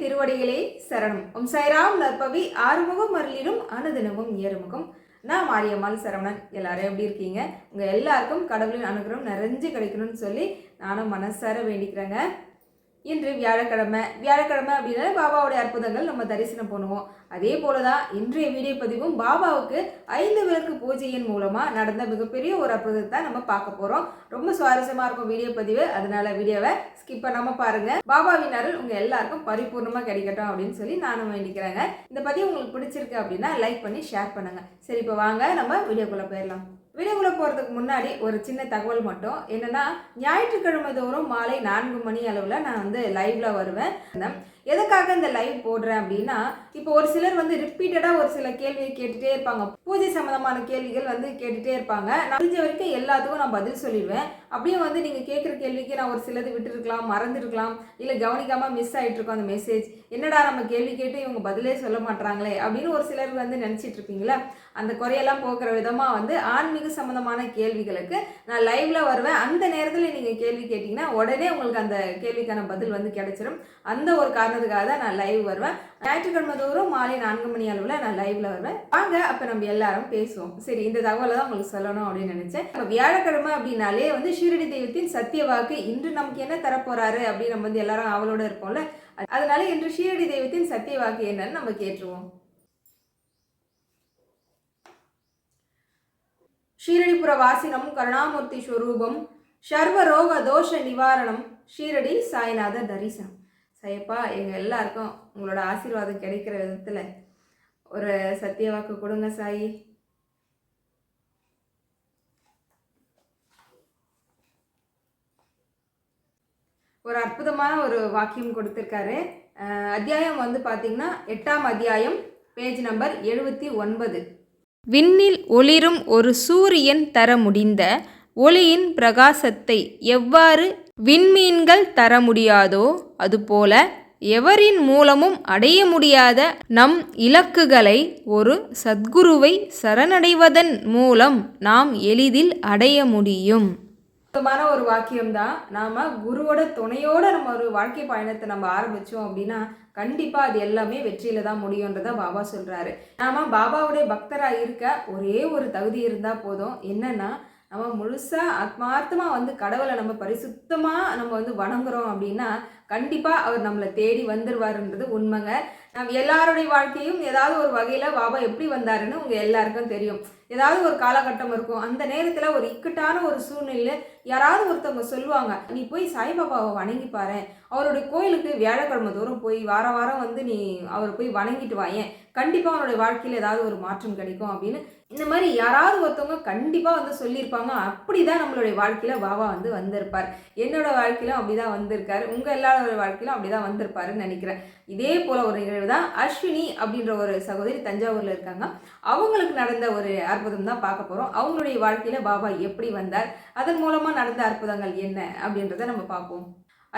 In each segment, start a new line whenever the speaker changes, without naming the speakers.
திருவடிகளே சரணம். ஓம் சைராம் நற்பவி ஆறுமுகம் அருளிடும் அனுதினமும் ஏறுமுகம். நான் மாரியம்மாள் சரவணன். எல்லாரும் எப்படி இருக்கீங்க? உங்கள் எல்லாருக்கும் கடவுளின் அனுகிரகம் நிறைஞ்சு கிடைக்கணும்னு சொல்லி நானும் மனசார வேண்டிக்கிறேங்க. இன்று வியாழக்கிழமை. வியாழக்கிழமை அப்படின்னா பாபாவுடைய அற்புதங்கள் நம்ம தரிசனம் பண்ணுவோம். அதே போல தான் இன்றைய வீடியோ பதிவும் பாபாவுக்கு ஐந்து விளக்கு பூஜையின் மூலமாக நடந்த மிகப்பெரிய ஒரு அற்புதத்தை நம்ம பார்க்க போகிறோம் ரொம்ப சுவாரஸ்யமாக இருக்கும் வீடியோ பதிவு. அதனால வீடியோவை ஸ்கிப் பண்ணாமல் பாருங்கள் பாபாவின் அருள் உங்கள் எல்லாருக்கும் பரிபூர்ணமாக கிடைக்கட்டும் அப்படின்னு சொல்லி நானும் வேண்டிக்கிறேங்க. இந்த பதிவு உங்களுக்கு பிடிச்சிருக்கு அப்படின்னா லைக் பண்ணி ஷேர் பண்ணுங்கள் சரி இப்போ வாங்க. நம்ம வீடியோக்குள்ளே போயிடலாம். வீடியோக்குள்ளே போகிறதுக்கு முன்னாடி ஒரு சின்ன தகவல் மட்டும். என்னென்னா ஞாயிற்றுக்கிழமை தோறும் மாலை நான்கு மணி அளவில் நான் வந்து லைவில் வருவேன். எதுக்காக இந்த லைவ் போடுறேன் அப்படின்னா இப்போ ஒரு சிலர் வந்து ரிப்பீட்டடாக ஒரு சில கேள்வியை கேட்டுகிட்டே இருப்பாங்க. பூஜை சம்மந்தமான கேள்விகள் வந்து கேட்டுகிட்டே இருப்பாங்க. நான் முடிஞ்ச வரைக்கும் எல்லாத்துக்கும் நான் பதில் சொல்லிடுவேன். அப்படியே வந்து நீங்கள் கேட்குற கேள்விக்கு நான் ஒரு சிலது விட்டுருக்கலாம் மறந்துருக்கலாம் இல்லை கவனிக்காமல் மிஸ் ஆகிட்ருக்கோம் அந்த மெசேஜ் என்னடா நம்ம கேள்வி கேட்டு இவங்க பதிலே சொல்ல மாட்டாங்களே அப்படின்னு ஒரு சிலர் வந்து நினச்சிட்டு இருப்பீங்களா அந்த குறையெல்லாம் போக்குற விதமாக வந்து ஆன்மீக சம்மந்தமான கேள்விகளுக்கு நான் லைவில் வருவேன். அந்த நேரத்தில் நீங்கள் கேள்வி கேட்டிங்கன்னா உடனே உங்களுக்கு அந்த கேள்விக்கான பதில் வந்து கிடச்சிரும். அந்த ஒரு காரணத்துக்காக தான் நான் லைவ் வருவேன். ஞாயிற்றுக்கிழமை தோறும் மாலை நான்கு மணி அளவில் நான் லைவ்ல வருவேன். வாங்க அப்போ நம்ம எல்லாரும் பேசுவோம். சரி இந்த தகவலை தான் உங்களுக்கு சொல்லணும் அப்படின்னு நினச்சேன். இப்போ வியாழக்கிழமை அப்படின்னாலே வந்து ஷீரடி தெய்வத்தின் சத்திய வாக்கு இன்று நமக்கு என்ன தரப்போறாரு அப்படின்னு நம்ம வந்து எல்லாரும் அவளோட இருப்போம்ல. அதனால இன்று ஷீரடி தெய்வத்தின் சத்திய வாக்கு என்னன்னு நம்ம கேட்டுருவோம். ஷீரடிபுர வாசினம் கருணாமூர்த்தி ஸ்வரூபம் சர்வரோக தோஷ நிவாரணம் ஷீரடி சாய்நாத தரிசனம். சையப்பா எங்கள் எல்லாருக்கும் உங்களோட ஆசீர்வாதம் கிடைக்கிற விதத்தில் ஒரு சத்திய வாக்கு கொடுங்க சாயி. ஒரு அற்புதமான ஒரு வாக்கியம் கொடுத்துருக்காரு. அத்தியாயம் வந்து பார்த்தீங்கன்னா எட்டாம் அத்தியாயம் பேஜ் நம்பர் எழுபத்தி ஒன்பது.
விண்ணில் ஒளிரும் ஒரு சூரியன் தர முடிந்த ஒளியின் பிரகாசத்தை எவ்வாறு விண்மீன்கள் தர முடியாதோ அதுபோல எவரின் மூலமும் அடைய முடியாத நம் இலக்குகளை ஒரு சத்குருவை சரணடைவதன் மூலம் நாம் எளிதில் அடைய முடியும்.
அற்புதமான ஒரு வாக்கியம் தான் நாம் குருவோட துணையோட நம்ம ஒரு வாழ்க்கை பயணத்தை நம்ம ஆரம்பித்தோம் அப்படின்னா கண்டிப்பாக அது எல்லாமே வெற்றியில் தான் முடியுன்றதை பாபா சொல்கிறாரு நாம் பாபாவுடைய பக்தராக இருக்க ஒரே ஒரு தகுதி இருந்தால் போதும். என்னென்னா நம்ம முழுசா ஆத்மார்த்தமா வந்து கடவுளை நம்ம பரிசுத்தமா நம்ம வந்து வணங்குறோம் அப்படின்னா கண்டிப்பா அவர் நம்மளை தேடி வந்துருவாருன்றது உண்மைங்க. நம்ம எல்லாருடைய வாழ்க்கையும் ஏதாவது ஒரு வகையில பாபா எப்படி வந்தாருன்னு உங்க எல்லாருக்கும் தெரியும். ஏதாவது ஒரு காலகட்டம் இருக்கும். அந்த நேரத்தில் ஒரு இக்கட்டான ஒரு சூழ்நிலையில் யாராவது ஒருத்தவங்க சொல்லுவாங்க நீ போய் சாய்பாபாவை வணங்கி பாரு. அவருடைய கோயிலுக்கு வியாழக்கிழமை தோறும் போய் வார வாரம் வந்து நீ அவர் போய் வணங்கிட்டு வாயேன் கண்டிப்பாக அவனுடைய வாழ்க்கையில் ஏதாவது ஒரு மாற்றம் கிடைக்கும். அப்படின்னு இந்த மாதிரி யாராவது ஒருத்தவங்க கண்டிப்பாக வந்து சொல்லியிருப்பாங்க. அப்படி தான் நம்மளுடைய வாழ்க்கையில் பாபா வந்து வந்திருப்பார். என்னோடய வாழ்க்கையிலும் அப்படி தான் வந்திருக்காரு. உங்கள் எல்லாரோட வாழ்க்கையிலும் அப்படி தான் வந்திருப்பாருன்னு நினைக்கிறேன். இதே போல் ஒரு நிகழ்வு தான் அஸ்வினி அப்படின்ற ஒரு சகோதரி தஞ்சாவூரில் இருக்காங்க. அவங்களுக்கு நடந்த ஒரு அற்புதம் தான் பார்க்க போகிறோம் அவங்களுடைய வாழ்க்கையில் பாபா எப்படி வந்தார்? அதன் மூலமாக நடந்த அற்புதங்கள் என்ன அப்படின்றத நம்ம பார்ப்போம்.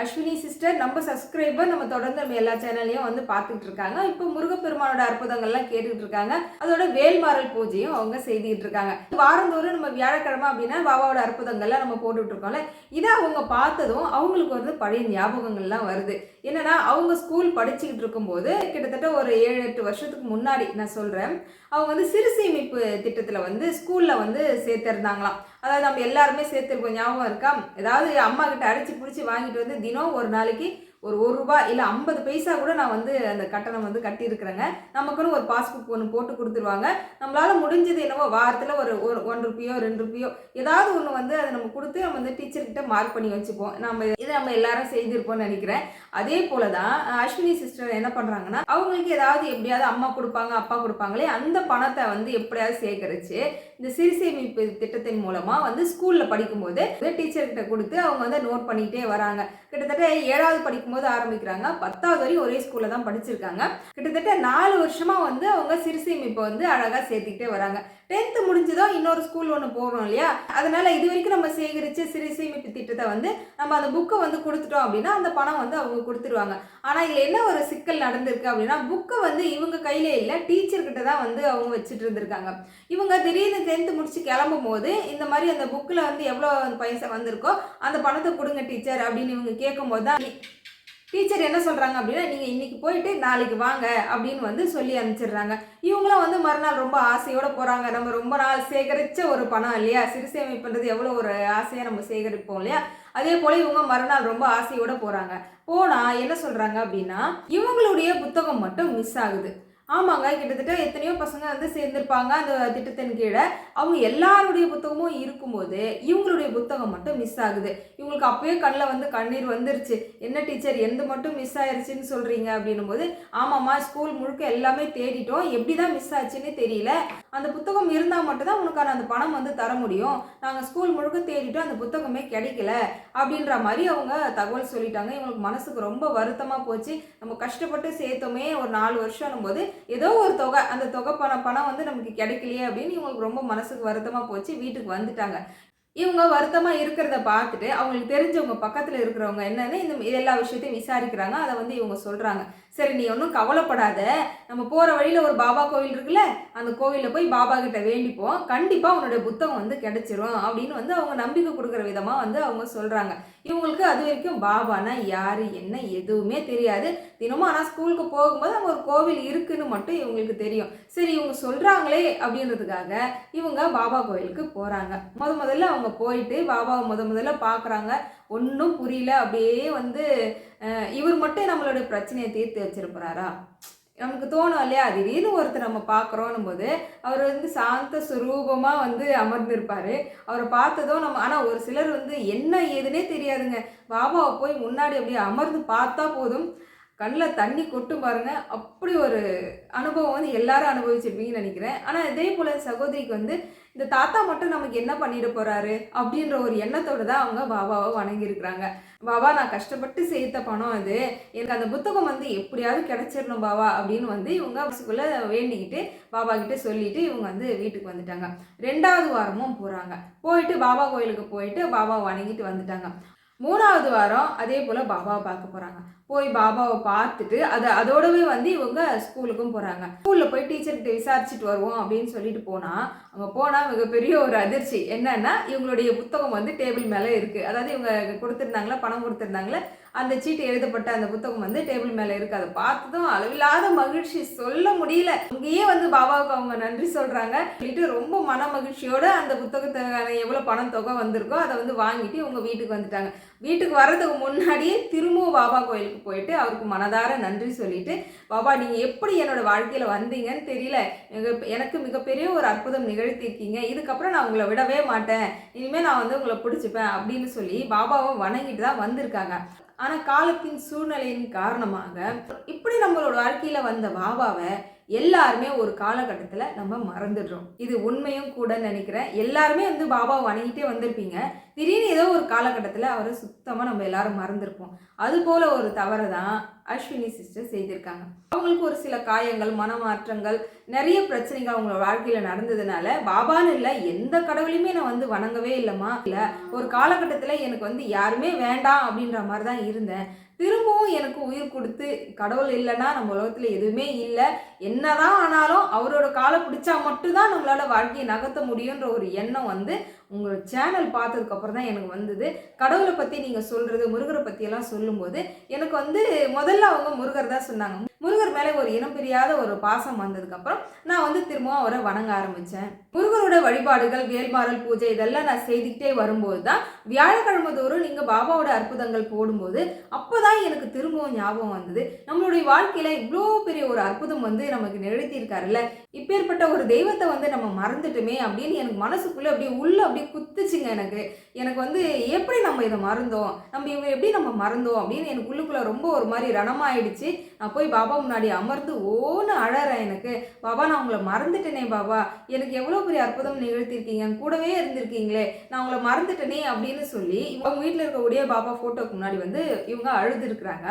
அஸ்வினி சிஸ்டர் நம்ம சப்ஸ்கிரைபர் நம்ம தொடர்ந்து நம்ம எல்லா சேனல்லையும் வந்து பார்த்துட்டு இருக்காங்க. இப்போ முருகப்பெருமானோட அற்புதங்கள்லாம் கேட்டுட்டு இருக்காங்க. அதோட வேல்மாறல் பூஜையும் அவங்க செய்துட்டு இருக்காங்க. வாரந்தோறும் நம்ம வியாழக்கிழமை அப்படின்னா பாபாவோட அற்புதங்கள்லாம் நம்ம போட்டுட்டு இருக்கோம்ல. இதை அவங்க பார்த்ததும் அவங்களுக்கு வந்து பழைய ஞாபகங்கள்லாம் வருது. என்னன்னா அவங்க ஸ்கூல் படிச்சுக்கிட்டு இருக்கும்போது கிட்டத்தட்ட ஒரு ஏழு எட்டு வருஷத்துக்கு முன்னாடி நான் சொல்கிறேன் அவங்க வந்து சிறு சேமிப்பு திட்டத்தில் வந்து ஸ்கூலில் வந்து சேர்த்துருந்தாங்களாம். அதாவது நம்ம எல்லாருமே சேர்த்துருக்கோம் ஞாபகம் இருக்கா? ஏதாவது அம்மா கிட்ட அடிச்சு பிடிச்சி வாங்கிட்டு வந்து தினம் ஒரு நாளைக்கு ஒரு ஒரு ரூபாய் இல்லை ஐம்பது பைசா கூட நான் வந்து அந்த கட்டணம் வந்து கட்டியிருக்கிறேங்க. நமக்குன்னு ஒரு பாஸ்புக் ஒன்று போட்டு கொடுத்துருவாங்க. நம்மளால் முடிஞ்சது என்னவோ வாரத்தில் ஒரு ஒரு ஒன் ருப்பியோ ரெண்டு ருப்பியோ ஏதாவது ஒன்று வந்து அதை நம்ம கொடுத்து நம்ம வந்து டீச்சர்கிட்ட மார்க் பண்ணி வச்சுப்போம். நம்ம இதை நம்ம எல்லாரும் செய்திருப்போம்னு நினைக்கிறேன். அதே போல தான் அஸ்வினி சிஸ்டர் என்ன பண்ணுறாங்கன்னா அவங்களுக்கு ஏதாவது எப்படியாவது அம்மா கொடுப்பாங்க அப்பா கொடுப்பாங்களே அந்த பணத்தை வந்து எப்படியாவது சேகரித்து இந்த சிறு சேமிப்பு திட்டத்தின் மூலமாக வந்து ஸ்கூலில் படிக்கும்போது டீச்சர்கிட்ட கொடுத்து அவங்க வந்து நோட் பண்ணிக்கிட்டே வராங்க. கிட்டத்தட்ட ஏழாவது படிக்கும்போது ஆரம்பிக்கிறாங்க. பத்தாவது வரையும் ஒரே ஸ்கூலில் தான் படிச்சிருக்காங்க. கிட்டத்தட்ட நாலு வருஷமாக வந்து அவங்க சிறு சேமிப்பை வந்து அழகாக சேர்த்துக்கிட்டே வராங்க. டென்த்து முடிஞ்சதோ இன்னொரு ஸ்கூல் ஒன்று போகிறோம் இல்லையா? அதனால் இது வரைக்கும் நம்ம சேகரித்து சிறு சேமிப்பு திட்டத்தை வந்து நம்ம அந்த புக்கை வந்து கொடுத்துட்டோம் அப்படின்னா அந்த பணம் வந்து அவங்க கொடுத்துருவாங்க. ஆனால் இதில் என்ன ஒரு சிக்கல் நடந்திருக்கு அப்படின்னா புக்கை வந்து இவங்க கையிலே இல்லை டீச்சர்கிட்ட தான் வந்து அவங்க வச்சுட்டு இருந்திருக்காங்க. இவங்க திடீர்னு டென்த்து முடிச்சு கிளம்பும் போது இந்த மாதிரி அந்த புக்கில் வந்து எவ்வளோ பைசா வந்திருக்கோ அந்த பணத்தை கொடுங்க டீச்சர் அப்படின்னு இவங்க கேட்கும்போது தான் டீச்சர் என்ன சொல்கிறாங்க அப்படின்னா நீங்கள் இன்றைக்கி போயிட்டு நாளைக்கு வாங்க அப்படின்னு வந்து சொல்லி அனுப்பிச்சிடுறாங்க. இவங்களும் வந்து மறுநாள் ரொம்ப ஆசையோடு போகிறாங்க நம்ம ரொம்ப நாள் சேகரித்த ஒரு பணம் இல்லையா? சிறுசேமிப்புன்றது எவ்வளோ ஒரு ஆசையாக நம்ம சேகரிப்போம் இல்லையா? அதே போல் இவங்க மறுநாள் ரொம்ப ஆசையோடு போகிறாங்க போனால் என்ன சொல்கிறாங்க அப்படின்னா இவங்களுடைய புத்தகம் மட்டும் மிஸ் ஆகுது. ஆமாங்க கிட்டத்தட்ட எத்தனையோ பசங்க வந்து சேர்ந்திருப்பாங்க அந்த திட்டத்தின் கீழே. அவங்க எல்லாருடைய புத்தகமும் இருக்கும்போது இவங்களுடைய புத்தகம் மட்டும் மிஸ் ஆகுது. இவங்களுக்கு அப்போயே கண்ணில் வந்து கண்ணீர் வந்துருச்சு. என்ன டீச்சர் எந்த மட்டும் மிஸ் ஆயிருச்சுன்னு சொல்கிறீங்க அப்படின்னும் போது ஆமாம்மா ஸ்கூல் முழுக்க எல்லாமே தேடிட்டோம். எப்படி தான் மிஸ் ஆச்சுன்னு தெரியல. அந்த புத்தகம் இருந்தால் மட்டும்தான் உனக்கான அந்த பணம் வந்து தர முடியும். நாங்கள் ஸ்கூல் முழுக்க தேடிட்டோம் அந்த புத்தகமே கிடைக்கல அப்படின்ற மாதிரி அவங்க தகவல் சொல்லிட்டாங்க. இவங்களுக்கு மனசுக்கு ரொம்ப வருத்தமாக போச்சு. நம்ம கஷ்டப்பட்டு சேர்த்தோமே ஒரு நாலு வருஷம் போது ஏதோ ஒரு தொகை அந்த தொகை பணம் பணம் வந்து நமக்கு கிடைக்கலையே அப்படின்னு இவங்களுக்கு ரொம்ப மனசுக்கு வருத்தமாக போச்சு வீட்டுக்கு வந்துட்டாங்க. இவங்க வருத்தமாக இருக்கிறத பார்த்துட்டு அவங்களுக்கு தெரிஞ்சவங்க பக்கத்தில் இருக்கிறவங்க என்னன்னு இந்த எல்லா விஷயத்தையும் விசாரிக்கிறாங்க அதை வந்து இவங்க சொல்கிறாங்க சரி நீ ஒன்றும் கவலைப்படாத. நம்ம போகிற வழியில் ஒரு பாபா கோவில் இருக்குல்ல அந்த கோவிலில் போய் பாபா கிட்ட வேண்டிப்போம். கண்டிப்பாக உன்னுடைய புத்தகம் வந்து கிடைச்சிரும் அப்படின்னு வந்து அவங்க நம்பிக்கை கொடுக்குற விதமாக வந்து அவங்க சொல்கிறாங்க இவங்களுக்கு அது வரைக்கும் பாபானா யார் என்ன எதுவுமே தெரியாது. தினமும் ஆனால் ஸ்கூலுக்கு போகும்போது அங்கே ஒரு கோவில் இருக்குன்னு மட்டும் இவங்களுக்கு தெரியும். சரி இவங்க சொல்கிறாங்களே அப்படின்றதுக்காக இவங்க பாபா கோவிலுக்கு போகிறாங்க முத முதல்ல அவங்க போயிட்டு பாபாவை முத முதல்ல பார்க்குறாங்க ஒன்றும் புரியல. அப்படியே வந்து மட்டும் நம்மளுடைய பிரச்சனையை தீர்த்து வச்சிருப்பாரா நமக்கு தோணும் இல்லையா? திடீர்னு ஒருத்தர் நம்ம பார்க்குறோன்னும் போது அவர் வந்து சாந்த சுரூபமாக வந்து அமர்ந்திருப்பார். அவரை பார்த்ததும் நம்ம ஆனால் ஒரு சிலர் வந்து என்ன ஏதுனே தெரியாதுங்க. பாபாவை போய் முன்னாடி அப்படியே அமர்ந்து பார்த்தா போதும். கண்ணில் தண்ணி கொட்டும் பாருங்க. அப்படி ஒரு அனுபவம் வந்து எல்லாரும் அனுபவிச்சிருப்பீங்கன்னு நினைக்கிறேன். ஆனால் இதே போல் சகோதரிக்கு வந்து இந்த தாத்தா மட்டும் நமக்கு என்ன பண்ணிட போறாரு அப்படின்ற ஒரு எண்ணத்தோடு தான் அவங்க பாபாவை வணங்கியிருக்கிறாங்க. பாபா நான் கஷ்டப்பட்டு சேர்த்த பணம் அது. எனக்கு அந்த புத்தகம் வந்து எப்படியாவது கிடைச்சிடணும் பாபா அப்படின்னு வந்து இவங்க மனசுக்குள்ள வேண்டிக்கிட்டு பாபா கிட்ட சொல்லிட்டு இவங்க வந்து வீட்டுக்கு வந்துட்டாங்க. ரெண்டாவது வாரமும் போறாங்க. போயிட்டு பாபா கோயிலுக்கு போயிட்டு பாபாவை வணங்கிட்டு வந்துட்டாங்க. மூணாவது வாரம் அதே போல் பாபாவை பார்க்க போகிறாங்க போய் பாபாவை பார்த்துட்டு அது அதோடவே வந்து இவங்க ஸ்கூலுக்கும் போகிறாங்க ஸ்கூலில் போய் டீச்சர்கிட்ட விசாரிச்சுட்டு வருவோம் அப்படின்னு சொல்லிட்டு போனால் அங்கே போனால் மிகப்பெரிய ஒரு அதிர்ச்சி. என்னன்னா இவங்களுடைய புத்தகம் வந்து டேபிள் மேலே இருக்குது அதாவது இவங்க கொடுத்துருந்தாங்களா பணம் கொடுத்துருந்தாங்களே அந்த சீட்டு எழுதப்பட்ட அந்த புத்தகம் வந்து டேபிள் மேலே இருக்குது அதை பார்த்ததும் அளவில்லாத மகிழ்ச்சி. சொல்ல முடியல. அங்கேயே வந்து பாபாவுக்கு அவங்க நன்றி சொல்கிறாங்க சொல்லிட்டு ரொம்ப மன மகிழ்ச்சியோட அந்த புத்தகத்துக்கான எவ்வளோ பணம் தொகை வந்திருக்கோ அதை வந்து வாங்கிட்டு இவங்க வீட்டுக்கு வந்துட்டாங்க. வீட்டுக்கு வர்றதுக்கு முன்னாடியே திரும்பவும் பாபா கோயிலுக்கு போயிட்டு அவருக்கு மனதார நன்றி சொல்லிட்டு பாபா நீங்கள் எப்படி என்னோட வாழ்க்கையில் வந்தீங்கன்னு தெரியல. எனக்கு மிகப்பெரிய ஒரு அற்புதம் நிகழ்த்தியிருக்கீங்க இதுக்கப்புறம் நான் உங்களை விடவே மாட்டேன். இனிமேல் நான் வந்து உங்களை பிடிச்சிப்பேன் அப்படின்னு சொல்லி பாபாவை வணங்கிட்டு தான் வந்திருக்காங்க. ஆனால் காலத்தின் சூழ்நிலையின் காரணமாக இப்படி நம்மளோட வாழ்க்கையில் வந்த பாபாவை எல்லாருமே ஒரு காலகட்டத்தில் நம்ம மறந்துடுறோம். இது உண்மையும் கூட நினைக்கிறேன். எல்லாருமே வந்து பாபா வணங்கிட்டே வந்திருப்பீங்க. திடீர்னு ஏதோ ஒரு காலகட்டத்தில் அவரை சுத்தமாக நம்ம எல்லாரும் மறந்துருப்போம். அது போல் ஒரு தவறை தான் அஸ்வினி சிஸ்டர் செய்திருக்காங்க. அவங்களுக்கு ஒரு சில காயங்கள் மனமாற்றங்கள் நிறைய பிரச்சனைகள் அவங்களோட வாழ்க்கையில் நடந்ததுனால பாபான்னு இல்லை எந்த கடவுளையுமே நான் வந்து வணங்கவே இல்லைம்மா. இல்லை ஒரு காலகட்டத்தில் எனக்கு வந்து யாருமே வேண்டாம் அப்படின்ற மாதிரி தான் இருந்தேன். திரும்பவும் எனக்கு உயிர் கொடுத்து கடவுள் இல்லைன்னா நம்ம உலகத்தில் எதுவுமே இல்லை. என்னதான் ஆனாலும் அவரோட காலை பிடிச்சா மட்டும்தான் நம்மளால வாழ்க்கையை நகர்த்த முடியுன்ற ஒரு எண்ணம் வந்து உங்களோட சேனல் பார்த்ததுக்கப்புறம் தான் எனக்கு வந்தது. கடவுளை பற்றி நீங்கள் சொல்கிறது முருகரை பற்றியெல்லாம் சொல்லும்போது எனக்கு வந்து முதல்ல அவங்க முருகர் தான் சொன்னாங்க. முருகர் மேலே ஒரு இனம் பிரியாத ஒரு பாசம் வந்ததுக்கப்புறம் நான் வந்து திரும்பவும் அவரை வணங்க ஆரம்பித்தேன் முருகரோட வழிபாடுகள் வேல்மாறல் பூஜை இதெல்லாம் நான் செய்துக்கிட்டே வரும்போது தான் வியாழக்கிழமை தோறும் நீங்கள் பாபாவோட அற்புதங்கள் போடும்போது அப்போ தான் எனக்கு திரும்பவும் ஞாபகம் வந்தது. நம்மளுடைய வாழ்க்கையில் இவ்வளோ பெரிய ஒரு அற்புதம் வந்து நமக்கு நிகழ்த்தியிருக்காருல்ல. இப்பேற்பட்ட ஒரு தெய்வத்தை வந்து நம்ம மறந்துட்டுமே அப்படின்னு எனக்கு மனசுக்குள்ளே அப்படியே உள்ளே அப்படியே குத்துச்சுங்க எனக்கு. எனக்கு வந்து எப்படி நம்ம இதை மறந்தோம்? நம்ம இவங்க எப்படி நம்ம மறந்தோம் அப்படின்னு எனக்கு உள்ளுக்குள்ளே ரொம்ப ஒரு மாதிரி ரணமாயிடுச்சு. நான் போய் பாபா முன்னாடி அமர்ந்து ஓன்னு அழறேன் எனக்கு. பாபா நான் உங்களை மறந்துட்டேனே பாபா. எனக்கு எவ்வளோ பெரிய அற்புதம் நிகழ்த்திருக்கீங்க கூடவே இருந்திருக்கீங்களே. நான் உங்களை மறந்துட்டேனே அப்படின்னு சொல்லி அவங்க வீட்டில் இருக்கக்கூடிய பாபா ஃபோட்டோக்கு முன்னாடி வந்து இவங்க அழுதுருக்குறாங்க.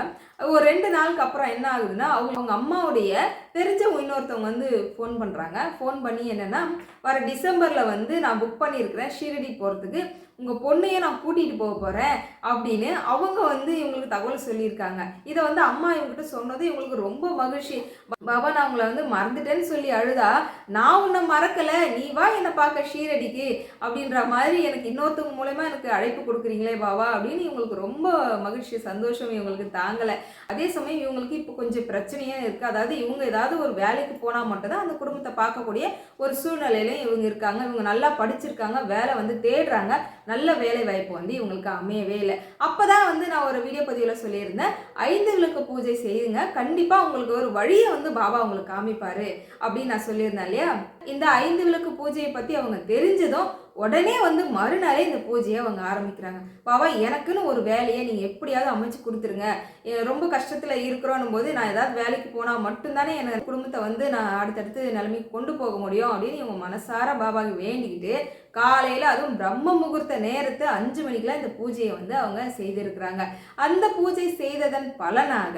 ஒரு ரெண்டு நாளுக்கு அப்புறம் என்ன ஆகுதுன்னா அவங்க அவங்க அம்மாவுடைய தெரிஞ்ச இன்னொருத்தவங்க வந்து ஃபோன் பண்ணுறாங்க ஃபோன் பண்ணி என்னென்னா வர டிசம்பரில் வந்து நான் புக் பண்ணியிருக்கிறேன் ஷீரடி போகிறதுக்கு உங்கள் பொண்ணையே நான் கூட்டிகிட்டு போக போகிறேன் அப்படின்னு அவங்க வந்து இவங்களுக்கு தகவல் சொல்லியிருக்காங்க. இதை வந்து அம்மா இவங்ககிட்ட சொன்னது இவங்களுக்கு ரொம்ப மகிழ்ச்சி. பாபா நான் உங்களை வந்து மறந்துட்டேன்னு சொல்லி அழுதா நான் உன்னை மறக்கலை நீ வா என்னை பார்க்க ஷீரடிக்கு அப்படின்ற மாதிரி எனக்கு இன்னொருத்தவங்க மூலயமா எனக்கு அழைப்பு கொடுக்குறீங்களே பாபா அப்படின்னு இவங்களுக்கு ரொம்ப மகிழ்ச்சி சந்தோஷம் இவங்களுக்கு தாங்கலை. அதே சமயம் இவங்களுக்கு இப்போ கொஞ்சம் பிரச்சனையாக இருக்குது அதாவது இவங்க ஏதாவது ஒரு வேலைக்கு போனால் மட்டும்தான் அந்த குடும்பத்தை பார்க்கக்கூடிய ஒரு சூழ்நிலையிலையும் இவங்க இருக்காங்க. இவங்க நல்லா படிச்சிருக்காங்க வேலை வந்து தேடுறாங்க. நல்ல வேலை வாய்ப்பு வந்து இவங்களுக்கு அமையவே இல்லை. அப்போ தான் வந்து நான் ஒரு வீடியோ பதிவில் சொல்லியிருந்தேன். ஐந்துகளுக்கு பூஜை செய்யுங்க கண்டிப்பாக உங்களுக்கு ஒரு வழியை வந்து பாபா உங்களுக்கு காமிப்பாரு அப்படின்னு நான் சொல்லியிருந்தேன் இல்லையா? இந்த ஐந்து விளக்கு பூஜையை பத்தி அவங்க தெரிஞ்சதும் உடனே வந்து மறுநாளே இந்த பூஜையை அவங்க ஆரம்பிக்கிறாங்க. பாவா எனக்குன்னு ஒரு வேலையை நீங்கள் எப்படியாவது அமைச்சு கொடுத்துருங்க. ரொம்ப கஷ்டத்தில் இருக்கிறோன்னும் போது நான் ஏதாவது வேலைக்கு போனால் மட்டும்தானே எனக்கு குடும்பத்தை வந்து நான் அடுத்தடுத்து நிலைமைக்கு கொண்டு போக முடியும். அப்படின்னு இவங்க மனசார பாபாவை வேண்டிக்கிட்டு காலையில் அதுவும் பிரம்ம முகூர்த்த நேரத்து அஞ்சு மணிக்கெலாம் இந்த பூஜையை வந்து அவங்க செய்திருக்கிறாங்க. அந்த பூஜை செய்ததன் பலனாக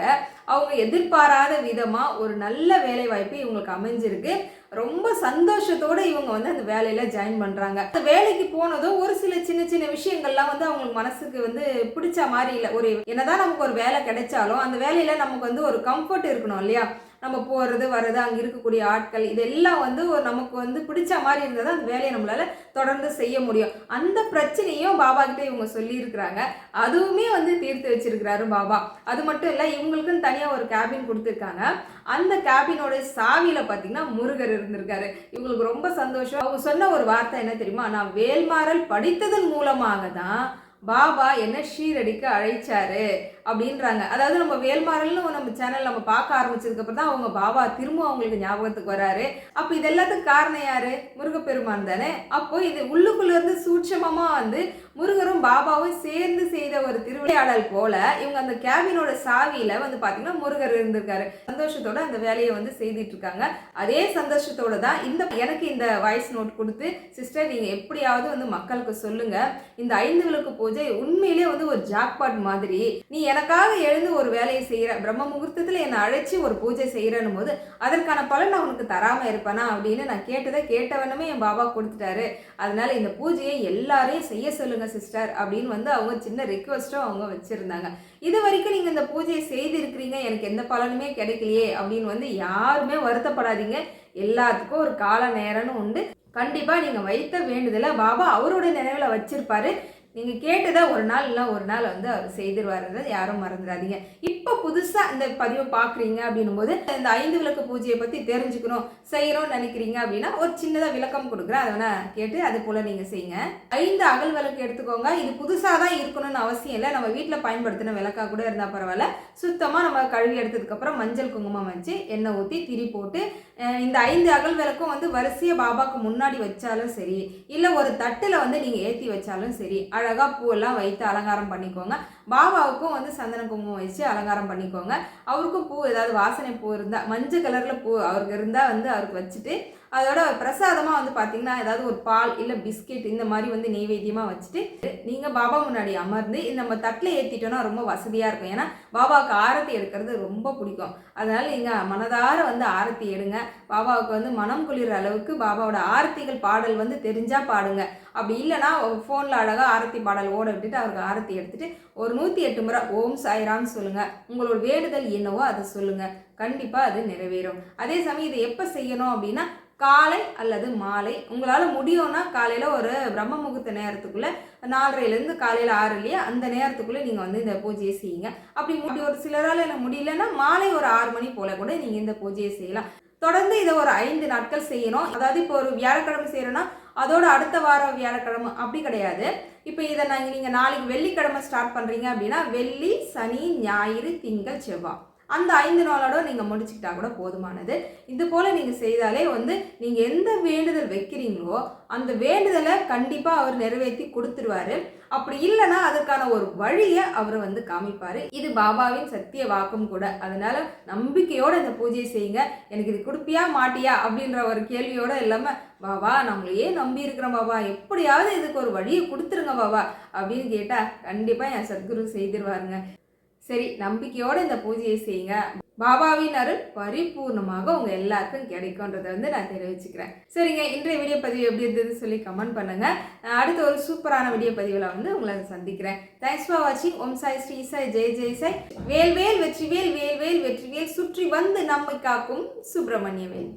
அவங்க எதிர்பாராத விதமாக ஒரு நல்ல வேலை வாய்ப்பு இவங்களுக்கு அமைஞ்சிருக்கு. ரொம்ப சந்தோஷத்தோட இவங்க வந்து அந்த வேலையில ஜாயின் பண்றாங்க. அந்த வேலைக்கு போனதும் ஒரு சில சின்ன சின்ன விஷயங்கள்லாம் வந்து அவங்களுக்கு மனசுக்கு வந்து பிடிச்ச மாதிரி இல்லை. ஒரு என்னதான் நமக்கு ஒரு வேலை கிடைச்சாலும் அந்த வேலையில நமக்கு வந்து ஒரு கம்ஃபர்ட் இருக்கணும் இல்லையா? நம்ம போகிறது வர்றது அங்கே இருக்கக்கூடிய ஆட்கள் இதெல்லாம் வந்து ஒரு நமக்கு வந்து பிடிச்ச மாதிரி இருந்தால் தான் அந்த வேலையை நம்மளால் தொடர்ந்து செய்ய முடியும். அந்த பிரச்சனையும் பாபா கிட்டே இவங்க சொல்லியிருக்கிறாங்க. அதுவுமே வந்து தீர்த்து வச்சிருக்கிறாரு பாபா. அது மட்டும் இல்லை இவங்களுக்குன்னு தனியாக ஒரு கேபின் கொடுத்துருக்காங்க. அந்த கேபினோட சாவியில் பார்த்தீங்கன்னா முருகர் இருந்திருக்காரு. இவங்களுக்கு ரொம்ப சந்தோஷம். அவங்க சொன்ன ஒரு வார்த்தை என்ன தெரியுமா? நான் வேல்மாறல் படித்ததன் மூலமாக தான் பாபா என்ன ஷீரடிக்கு அழைச்சாரு. அப்படின்றாங்க. அதாவது நம்ம வேல்மாறல்னு நம்ம சேனல் நம்ம பார்க்க ஆரம்பிச்சதுக்கப்புறம் தான் அவங்க பாபா திரும்ப அவங்களுக்கு ஞாபகத்துக்கு வராரு. அப்போ இது எல்லாத்துக்கும் காரணம் யாரு? முருகப்பெருமான் தானே. அப்போ இது உள்ளுக்குள்ள இருந்து சூட்சமமா வந்து முருகரும் பாபாவும் சேர்ந்து செய்த ஒரு திருவிளையாடல் போல இவங்க அந்த கேபினோட சாவியில வந்து பாத்தீங்கன்னா முருகர் இருந்திருக்காரு. சந்தோஷத்தோட அந்த வேலையை வந்து செய்துட்டு இருக்காங்க அதே சந்தோஷத்தோட தான் இந்த எனக்கு இந்த வாய்ஸ் நோட் கொடுத்து சிஸ்டர் நீங்க எப்படியாவது வந்து மக்களுக்கு சொல்லுங்க. இந்த ஐந்து விளக்கு பூஜை உண்மையிலே வந்து ஒரு ஜாக்பாட் மாதிரி. நீ எனக்காக எழுந்து ஒரு வேலையை செய்கிற பிரம்ம முகூர்த்தத்தில் என்னை அழைச்சி ஒரு பூஜை செய்கிறேன்னு போது அதற்கான பலன் நான் உனக்கு தராமல் இருப்பேனா அப்படின்னு நான் கேட்டதை கேட்டவனமே என் பாபா கொடுத்துட்டாரு. அதனால இந்த பூஜையை எல்லாரையும் செய்ய சொல்லுங்க சிஸ்டர் அப்படின்னு வந்து அவங்க சின்ன ரிக்வஸ்ட்டும் அவங்க வச்சுருந்தாங்க. இது வரைக்கும் நீங்கள் இந்த பூஜையை செய்திருக்கிறீங்க எனக்கு எந்த பலனுமே கிடைக்கலையே அப்படின்னு வந்து யாருமே வருத்தப்படாதீங்க. எல்லாத்துக்கும் ஒரு கால நேரம்னு உண்டு. கண்டிப்பாக நீங்கள் வைத்த வேண்டுதலை பாபா அவரோட நினைவில் வச்சிருப்பாரு. நீங்கள் கேட்டதை ஒரு நாள் இல்லை ஒரு நாள் வந்து அவர் செய்திருவாருன்றதை யாரும் மறந்துடாதீங்க. இப்போ புதுசாக இந்த பதிவை பார்க்குறீங்க அப்படின்னும் போது இந்த ஐந்து விளக்கு பூஜையை பற்றி தெரிஞ்சுக்கணும் செய்கிறோம்னு நினைக்கிறீங்க அப்படின்னா ஒரு சின்னதாக விளக்கம் கொடுக்குறேன். அதை வேணால் கேட்டு அது போல் நீங்கள் செய்யுங்க. ஐந்து அகல் விளக்கு எடுத்துக்கோங்க. இது புதுசாக தான் இருக்கணும்னு அவசியம் இல்லை. நம்ம வீட்டில் பயன்படுத்தின விளக்காக கூட இருந்தால் பரவாயில்ல. சுத்தமாக நம்ம கழுவி எடுத்ததுக்கப்புறம் மஞ்சள் குங்குமம் வச்சு எண்ணெய் ஊற்றி திரி போட்டு இந்த ஐந்து அகல் விளக்கும் வந்து வரிசையாக பாபாக்கு முன்னாடி வச்சாலும் சரி இல்லை ஒரு தட்டில் வந்து நீங்கள் ஏற்றி வச்சாலும் சரி அழகாக பூவெல்லாம் வைத்து அலங்காரம் பண்ணிக்கோங்க. பாபாவுக்கும் வந்து சந்தன குங்குமம் வச்சு அலங்காரம் பண்ணிக்கோங்க. அவருக்கும் பூ ஏதாவது வாசனை பூ இருந்தால் மஞ்சள் கலரில் பூ அவருக்கு இருந்தால் வந்து அவருக்கு வச்சுட்டு அதோட பிரசாதமாக வந்து பார்த்தீங்கன்னா ஏதாவது ஒரு பால் இல்லை பிஸ்கெட் இந்த மாதிரி வந்து நெய்வேத்தியமாக வச்சுட்டு நீங்கள் பாபா முன்னாடி அமர்ந்து இந்த நம்ம தட்டில் ஏற்றிட்டோன்னா ரொம்ப வசதியாக இருக்கும். ஏன்னா பாபாவுக்கு ஆரத்தி எடுக்கிறது ரொம்ப பிடிக்கும். அதனால் நீங்கள் மனதார வந்து ஆரத்தி எடுங்க. பாபாவுக்கு வந்து மனம் குளிர அளவுக்கு பாபாவோட ஆரத்திகள் பாடல் வந்து தெரிஞ்சால் பாடுங்க. அப்படி இல்லைன்னா ஃபோனில் அழகாக ஆரத்தி பாடல் ஓட விட்டுட்டு அவருக்கு ஆரத்தி எடுத்துகிட்டு ஒரு நூற்றி எட்டு முறை ஓம் சாய்ராம்னு சொல்லுங்கள் உங்களோட வேண்டுதல் என்னவோ அதை சொல்லுங்கள் கண்டிப்பாக அது நிறைவேறும். அதே சமயம் இதை எப்போ செய்யணும் அப்படின்னா காலை அல்லது மாலை. உங்களால் முடியும்னா காலையில் ஒரு பிரம்ம முகூர்த்த நேரத்துக்குள்ளே நாலரைலேருந்து காலையில் ஆறு இல்லையா அந்த நேரத்துக்குள்ளே நீங்கள் வந்து இந்த பூஜையை செய்யுங்க. அப்படி முடி ஒரு சிலரால் என்ன முடியலன்னா மாலை ஒரு ஆறு மணி போல் கூட நீங்கள் இந்த பூஜையை செய்யலாம். தொடர்ந்து இதை ஒரு ஐந்து நாட்கள் செய்யணும். அதாவது இப்போ ஒரு வியாழக்கிழமை செய்கிறோன்னா அதோட அடுத்த வாரம் வியாழக்கிழமை அப்படி கிடையாது. இப்போ இதை நாங்கள் நீங்கள் நாளைக்கு வெள்ளிக்கிழமை ஸ்டார்ட் பண்ணுறீங்க அப்படின்னா வெள்ளி சனி ஞாயிறு திங்கள் செவ்வாய். அந்த ஐந்து நாளோட நீங்கள் முடிச்சுக்கிட்டா கூட போதுமானது. இது போல் நீங்கள் செய்தாலே வந்து நீங்கள் எந்த வேண்டுதல் வைக்கிறீங்களோ அந்த வேண்டுதலை கண்டிப்பாக அவர் நிறைவேற்றி கொடுத்துருவாரு. அப்படி இல்லைன்னா அதுக்கான ஒரு வழியை அவர் வந்து காமிப்பார். இது பாபாவின் சத்திய வாக்கும் கூட. அதனால நம்பிக்கையோடு இந்த பூஜையை செய்யுங்க. எனக்கு இது கொடுப்பியா மாட்டியா அப்படின்ற ஒரு கேள்வியோடு இல்லாமல் பாபா நம்மளையே நம்பி இருக்கிறோம் பாபா. எப்படியாவது இதுக்கு ஒரு வழியை கொடுத்துருங்க பாபா. அப்படின்னு கேட்டால் கண்டிப்பாக என் சத்குரு செய்திருவாருங்க. சரி நம்பிக்கையோடு இந்த பூஜையை செய்யுங்க. பாபாவின் அருள் பரிபூர்ணமாக உங்க எல்லாருக்கும் கிடைக்கும்ன்றதை வந்து நான் தெரிவிச்சுக்கிறேன். சரிங்க இன்றைய வீடியோ பதிவு எப்படி இருந்ததுன்னு சொல்லி கமெண்ட் பண்ணுங்க. அடுத்த ஒரு சூப்பரான வீடியோ பதிவில் வந்து உங்களை சந்திக்கிறேன். தேங்க்ஸ் ஃபார் வாட்சிங் ஓம் சாய் ஸ்ரீ சாய் ஜெய் ஜெய் சாய். வேல் வேல் வெற்றி வேல் வேல் வேல் வெற்றி வேல் சுற்றி வந்து நம்மை காக்கும் சுப்பிரமணிய வேல்